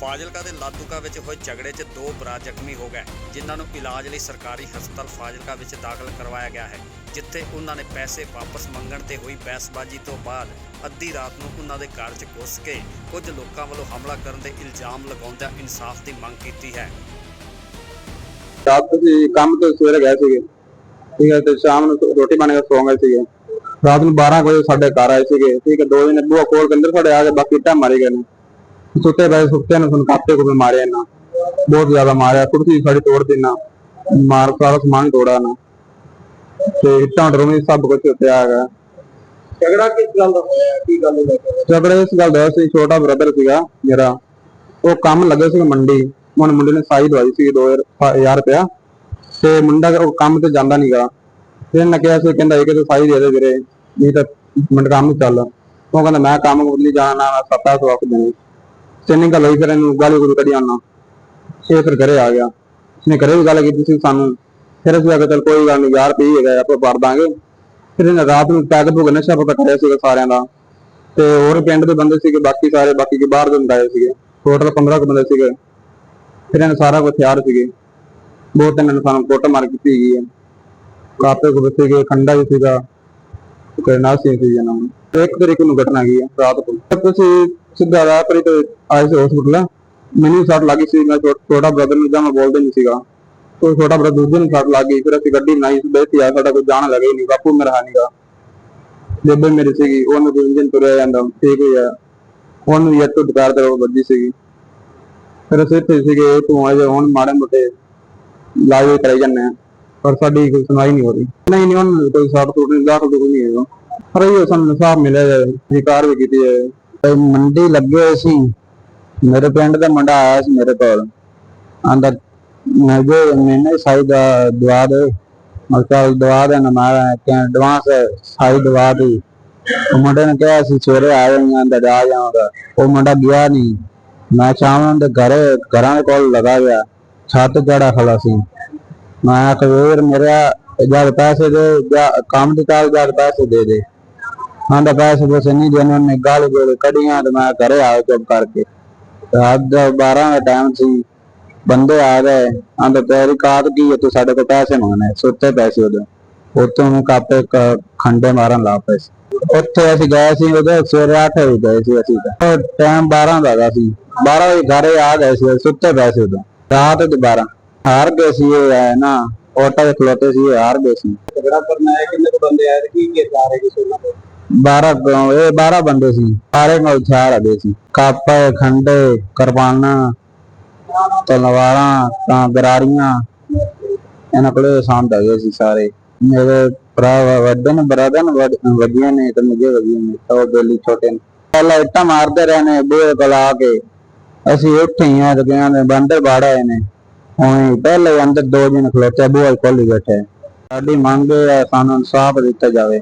ਫਾਜ਼ਿਲਕਾ ਦੇ ਲਾਦੂਕਾ ਵਿੱਚ ਹੋਏ ਝਗੜੇ 'ਚ ਦੋ ਭਰਾ ਜ਼ਖਮੀ ਹੋ ਗਏ, ਜਿਨ੍ਹਾਂ ਨੂੰ ਇਲਾਜ ਲਈ ਸਰਕਾਰੀ ਹਸਪਤਾਲ ਫਾਜ਼ਿਲਕਾ ਵਿੱਚ ਦਾਖਲ ਕਰਵਾਇਆ ਗਿਆ ਹੈ, ਜਿੱਥੇ ਉਹਨਾਂ ਨੇ ਪੈਸੇ ਵਾਪਸ ਮੰਗਣ ਤੇ ਹੋਈ ਬਹਿਸਬਾਜ਼ੀ ਤੋਂ ਬਾਅਦ ਅੱਧੀ ਰਾਤ ਨੂੰ ਉਹਨਾਂ ਦੇ ਘਰ 'ਚ ਘੁਸ ਕੇ ਕੁਝ ਲੋਕਾਂ ਵੱਲੋਂ ਹਮਲਾ ਕਰਨ ਦੇ ਇਲਜ਼ਾਮ ਲਗਾਉਂਦਿਆਂ ਇਨਸਾਫ ਦੀ ਮੰਗ ਕੀਤੀ ਹੈ। ਰਾਤ ਤੁਸੀਂ ਕੰਮ ਤੋਂ ਸਵੇਰੇ ਗਏ ਸੀਗੇ। ਠੀਕ ਹੈ, ਤੇ ਸ਼ਾਮ ਨੂੰ ਰੋਟੀ ਪਾਣੀ ਕੇ ਸੌਂ ਗਏ ਸੀਗੇ। ਰਾਤ ਨੂੰ 12 ਵਜੇ ਸਾਡੇ ਘਰ ਆਏ ਸੀਗੇ। ਠੀਕ ਹੈ, ਦੋ ਦਿਨ ਬੂਆ ਕੋਲ ਕੰਦਰ ਸਾਡੇ ਆ ਕੇ ਬਾਕੀ ਟਾ ਮਾਰੇ ਗਏ ਨੇ। ਸੁੱਤੇ ਪਏ ਸੁੱਤੇ ਨੂੰ ਸੁਣ ਕਾਪੇ ਕੋ ਮਾਰਿਆ ਨਾ। ਬਹੁਤ ਜ਼ਿਆਦਾ ਮਾਰਿਆ ਕੁਰਸੀ ਸਾਡੀ ਤੋੜ ਦੇਣਾ ਮਾਰ ਸਾਰਾ ਸਮਾਨ ਤੋੜਾ ਨਾ। ਤੇ ਇੱਟਾਂ ਡਰੋਮੀ ਸਭ ਕੁਝ ਉੱਤੇ ਆ ਗਿਆ। ਝਗੜਾ ਕਿਸ ਗੱਲ ਦਾ ਹੋਇਆ? ਕੀ ਗੱਲ ਕੇ ਝਗੜੇ ਇਸ ਗੱਲ ਦਾ ਸੀ ਛੋਟਾ ਬ੍ਰਦਰ ਸੀਗਾ ਮੇਰਾ। ਉਹ ਕੰਮ ਲੱਗੇ ਸੀ ਮੰਡੀ। ਹੁਣ ਮੁੰਡੇ ਨੇ ਸਾਈ ਦਵਾਈ ਸੀ 2000 ਰੁਪਇਆ। ਤੇ ਮੁੰਡਾ ਉਹ ਕੰਮ ਤੇ ਜਾਂਦਾ ਨਹੀਂਗਾ ਫਿਰ ਇਹਨੇ ਕਿਹਾ ਸੀ ਕਹਿੰਦਾ ਇਹ ਕਿ ਸਾਈ ਦੇ ਦੇ ਵੀਰੇ ਨਹੀਂ ਤਾਂ ਮਿੰਟ ਕੰਮ ਨੂੰ ਚੱਲ। ਉਹ ਕਹਿੰਦਾ ਮੈਂ ਕੰਮ ਬਦਲੀ ਜਾਣਾ ਨਾ ਸੱਤਾ ਸੌ ਅੱਖ ਦੇਣੀ। ਸੈਨਿੰਗ ਗੱਲ ਹੋਈ, ਫਿਰ ਇਹਨੂੰ ਗਾਲੀ ਗੁਰੂ ਕੱਢੀ ਆਉਣਾ ਇਹ ਫਿਰ ਘਰੇ ਆ ਗਿਆ। ਉਸਨੇ ਘਰੇ ਵੀ ਗੱਲ ਕੀਤੀ ਸੀ ਸਾਨੂੰ, ਫਿਰ ਅਸੀਂ ਆ ਕੇ ਕੋਈ ਗੱਲ ਨਹੀਂ ਯਾਰ ਪੀ ਹੈਗਾ, ਆਪਾਂ ਭਰ ਦਾਂਗੇ। ਫਿਰ ਇਹਨੇ ਰਾਤ ਨੂੰ ਪੈਗ ਪੁਗ ਨਸ਼ਾ ਪਤਾ ਕਰਿਆ ਸੀਗਾ ਸਾਰਿਆਂ ਦਾ। ਤੇ ਹੋਰ ਪਿੰਡ ਦੇ ਬੰਦੇ ਸੀਗੇ, ਬਾਕੀ ਸਾਰੇ, ਬਾਕੀ ਕੇ ਬਾਹਰ ਦੇ ਬੰਦੇ ਆਏ ਸੀਗੇ। ਟੋਟਲ 15 ਕੁ ਬੰਦੇ ਸੀਗੇ। ਫਿਰ ਇਹਨਾਂ ਸਾਰਾ ਕੁਝ ਹਥਿਆਰ ਸੀਗੇ। ਬਹੁਤ ਇਹਨਾਂ ਨੇ ਸਾਨੂੰ ਕੁੱਟ ਮਾਰ ਕੀਤੀ ਗਈ ਹੈ ਕਾਪੇ ਕੋ ਸੀਗੇ, ਖੰਡਾ ਵੀ ਸੀਗਾ ਕੋਈ ਨਾਸੀ ਸੀ ਇਹਨਾਂ ਨੂੰ। ਇੱਕ ਤਰੀਕ ਨੂੰ ਘਟਨਾ ਗਈ ਹੈ ਰਾਤ ਨੂੰ। ਤੁਸੀਂ ਸਿੱਧਾ ਰਾਤ ਪਰੀ ਤੇ ਆਏ ਸੀ ਹਸਪੀਟਲ ਮੈਨੂੰ ਸੱਟ ਲੱਗੀ ਸੀ, ਮੈਂ ਛੋਟਾ ਬ੍ਰਦਰ ਨੂੰ ਜਾਂ ਮੈਂ ਬੋਲਦਾ ਨਹੀਂ ਸੀਗਾ। ਉਹ ਛੋਟਾ ਬ੍ਰਦਰ ਦੂਜੇ ਨੂੰ ਸੱਟ ਲੱਗ ਗਈ, ਫਿਰ ਅਸੀਂ ਗੱਡੀ ਨਾਈ ਬੈਠੀ ਆ, ਸਾਡਾ ਕੋਈ ਜਾਣ ਲੱਗਾ ਨਹੀਂ, ਬਾਪੂ ਮੇਰਾ ਹੈ ਨਹੀਂਗਾ। ਬੇਬੇ ਸੀਗੀ, ਉਹਨੂੰ ਕੋਈ ਇੰਜਨ ਤੁਰਿਆ ਜਾਂਦਾ, ਠੀਕ ਹੋਇਆ। ਉਹਨੂੰ ਯੱਟ ਤੋਂ ਦੁਪਹਿਰ ਤੇ ਵੱਜੀ ਸੀਗੀ। ਫਿਰ ਅਸੀਂ ਇੱਥੇ ਸੀਗੇ, ਤੂੰ ਆ ਜਾ, ਹੁਣ ਮਾੜੇ ਮੋਟੇ ਲਾਈਵ ਕਰਾਈ ਜਾਂਦੇ ਆ। ਪਰ ਸਾਡੀ ਕੋਈ ਸੁਣਾਈ ਨਹੀਂ ਹੋ ਰਹੀ। ਨਹੀਂ ਨਹੀਂ, ਉਹਨਾਂ ਕੋਈ ਸਾਥ ਤੋਂ ਨਹੀਂ ਦਾਖਲ ਨਹੀਂ ਹੈਗਾ ਪਰ ਇਹ ਸਾਨੂੰ ਇਨਸਾਫ ਮਿਲਿਆ ਜਾਏ ਵਿਕਾਰ ਵੀ ਕੀਤੀ ਜਾਏ। ਮੰਡੀ ਲੱਗੇ ਹੋਏ ਸੀ। ਮੇਰੇ ਪਿੰਡ ਦਾ ਮੁੰਡਾ ਆਇਆ ਸੀ ਮੇਰੇ ਕੋਲ। ਆਂਦਾ ਮੈਂ ਮੈਨੇ ਸਾਈ ਦਾ ਦਵਾ ਦੇ। ਮੈਂ ਕਿਹਾ ਦਵਾ ਦੇ ਨਾ ਮੈਂ ਕਿ ਐਡਵਾਂਸ ਸਾਈ ਦਵਾ ਦੇ। ਉਹ ਮੁੰਡੇ ਨੇ ਕਿਹਾ ਸੀ ਸਵੇਰੇ ਆ ਜਾਵਾਂਗਾ ਅੰਦਰ ਆ ਜਾਵਾਂਗਾ ਉਹ ਮੁੰਡਾ ਗਿਆ ਨਹੀਂ ਮੈਂ ਸ਼ਾਮ ਦੇ ਘਰੇ, ਘਰਾਂ ਦੇ ਕੋਲ ਲਗਾ ਗਿਆ, ਛੱਤ ਜੜਾ ਖੜਾ ਸੀ। ਮੈਂ ਆਖਿਆ ਵੀਰ ਮੇਰਾ ਜਦ ਪੈਸੇ ਦੇ, ਜਾਂ ਕੰਮ ਦੀ ਕਾਲ ਜਦ ਪੈਸੇ ਦੇ ਦੇ। ਆਂਦਾ ਪੈਸੇ ਪੂਸੇ ਨਹੀਂ ਦੇਣੇ, ਉਹਨੇ ਗਾਲ ਗੋਲ ਕੱਢੀਆਂ ਤੇ ਮੈਂ ਘਰੇ ਆ ਚੁੱਪ ਕਰਕੇ। ਰਾਤ ਦਾ 12 ਦਾ ਟਾਈਮ ਸੀ, ਬੰਦੇ ਆ ਗਏ। ਆਂਦਾ ਤੇਰੀ ਕਾਤ ਕੀ ਹੈ? ਤੂੰ ਸਾਡੇ ਕੋਲ ਪੈਸੇ ਮੰਗਣੇ। ਸੁੱਤੇ ਪੈਸੇ ਉਹਦੇ ਉੱਤੋਂ ਨੂੰ ਕਾਪੇ ਖੰਡੇ ਮਾਰਨ ਲੱਗ ਪਏ ਉੱਥੇ ਅਸੀਂ ਗਏ ਸੀ, ਉਹਦੇ ਸਵੇਰੇ 8 ਵਜੇ ਗਏ ਸੀ ਅਸੀਂ ਤਾਂ। ਟਾਈਮ 12 ਦਾ ਸੀ। 12 ਵਜੇ ਘਰੇ ਆ ਗਏ ਸੀ, ਸੁੱਤੇ ਪੈਸੇ ਉਦੋਂ। ਰਾਤ ਦੇ 12 ਹਾਰ ਗਏ ਸੀ ਇਹ ਹੈ ਨਾ, ਆਟੋ ਦੇ ਖਲੋਤੇ ਸੀ, ਇਹ ਹਾਰ ਗਏ ਸੀ। ਝਗੜਾ ਕਰਨਾ ਕਿੰਨੇ ਬੰਦੇ ਆਏ ਕੀ ਕੀ ਜਾ ਕਿਸੇ ਨਾਲ 12 ਇਹ 12 ਬੰਦੇ ਸੀ। ਸਾਰੇ ਨਾਲ ਹਥਿਆਰ ਆਦੇ ਸੀ। ਕਾਪੇ, ਖੰਡੇ, ਕਿਰਪਾਨਾਂ, ਤਲਵਾਰਾਂ, ਤਾਂ ਗਰਾਰੀਆਂ, ਇਹਨਾਂ ਕੋਲੇ ਸੰਦ ਹੈਗੇ ਸੀ ਸਾਰੇ। ਮੇਰੇ ਭਰਾ ਵੱਡੇ ਨੇ, ਬਰਾਦਰ ਨੇ ਤੇ ਮੁਝੇ ਵੱਡੀਆਂ ਨੇ, ਤਾਂ ਬੇਲੀ ਛੋਟੇ ਨੇ। ਪਹਿਲਾਂ ਇੱਟਾਂ ਮਾਰਦੇ ਰਹੇ ਨੇ ਬੂਹੇ ਕੋਲ ਆ ਕੇ। ਅਸੀਂ ਉੱਠੇ ਆ ਤੇ ਗਿਆ ਨੇ ਬੰਦੇ ਬਾੜ ਆਏ ਨੇ ਹੁਣ ਪਹਿਲੇ ਅੰਦਰ ਦੋ ਦਿਨ ਖਲੋਤੇ ਬੂਹੇ ਕੋਲ ਹੀ ਬੈਠੇ। ਸਾਡੀ ਮੰਗ ਇਹ ਹੈ, ਸਾਨੂੰ ਇਨਸਾਫ ਦਿੱਤਾ ਜਾਵੇ।